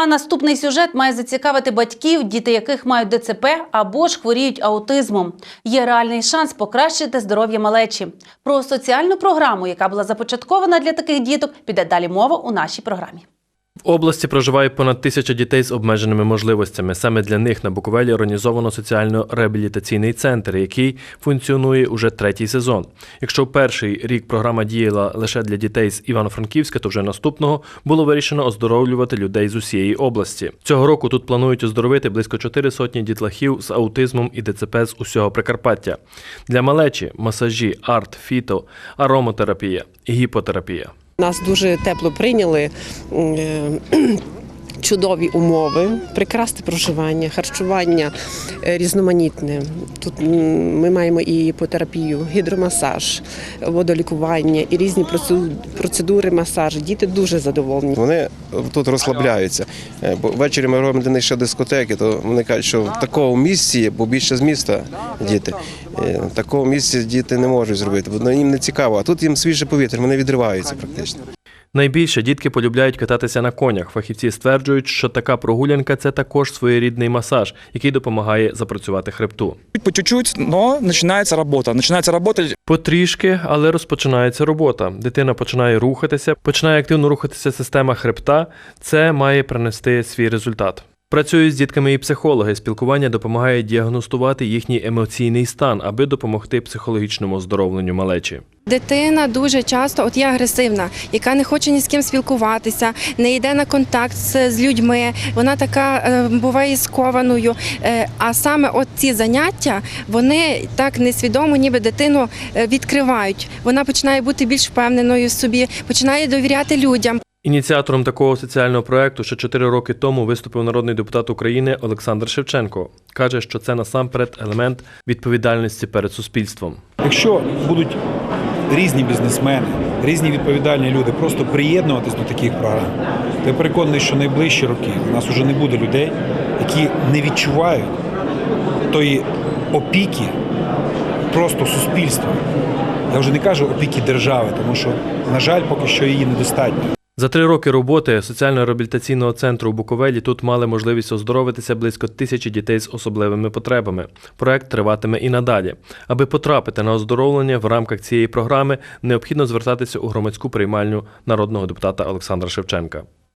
А наступний сюжет має зацікавити батьків, діти яких мають ДЦП або ж хворіють аутизмом. Є реальний шанс покращити здоров'я малечі. Про соціальну програму, яка була започаткована для таких діток, піде далі мова у нашій програмі. В області проживає понад тисяча дітей з обмеженими можливостями. Саме для них на Буковелі організовано соціально-реабілітаційний центр, який функціонує уже третій сезон. Якщо перший рік програма діяла лише для дітей з Івано-Франківська, то вже наступного було вирішено оздоровлювати людей з усієї області. Цього року тут планують оздоровити близько чотири сотні дітлахів з аутизмом і ДЦП з усього Прикарпаття. Для малечі масажі, арт, фіто, аромотерапія гіпотерапія. Нас дуже тепло прийняли. Чудові умови, прекрасне проживання, харчування е, різноманітне. Тут ми маємо і іпотерапію, гідромасаж, водолікування і різні процедури масажу. Діти дуже задоволені. Вони тут розслабляються. Е, Бо ввечері ми робимо для них ще дискотеки, то вони кажуть, що в такому місці, бо більше з міста діти, е, в такому місці діти не можуть зробити, бо їм не цікаво. А тут їм свіже повітря, вони відриваються практично. Найбільше дітки полюбляють кататися на конях. Фахівці стверджують, що така прогулянка це також своєрідний масаж, який допомагає запрацювати хребту. По чуть-чуть, но починається робота. Починається робота. Потрішки, але розпочинається робота. Дитина починає рухатися, починає активно рухатися система хребта. Це має принести свій результат. Працюють з дітками і психологи. Спілкування допомагає діагностувати їхній емоційний стан, аби допомогти психологічному оздоровленню малечі. Дитина дуже часто от є агресивна, яка не хоче ні з ким спілкуватися, не йде на контакт з, з людьми. Вона така е, буває скованою. Е, а саме от ці заняття вони так несвідомо, ніби дитину е, відкривають. Вона починає бути більш впевненою в собі, починає довіряти людям. Ініціатором такого соціального проекту ще 4 роки тому виступив народний депутат України Олександр Шевченко. Каже, що це насамперед елемент відповідальності перед суспільством. Якщо будуть різні бізнесмени, різні відповідальні люди просто приєднуватись до таких програм, то я переконаний, що найближчі роки у нас вже не буде людей, які не відчувають тої опіки просто суспільства. Я вже не кажу опіки держави, тому що, на жаль, поки що її недостатньо. За три роки роботи соціально-реабілітаційного центру у Буковелі тут мали можливість оздоровитися близько тисячі дітей з особливими потребами. Проект триватиме і надалі. Аби потрапити на оздоровлення в рамках цієї програми, необхідно звертатися у громадську приймальню народного депутата Олександра Шевченка.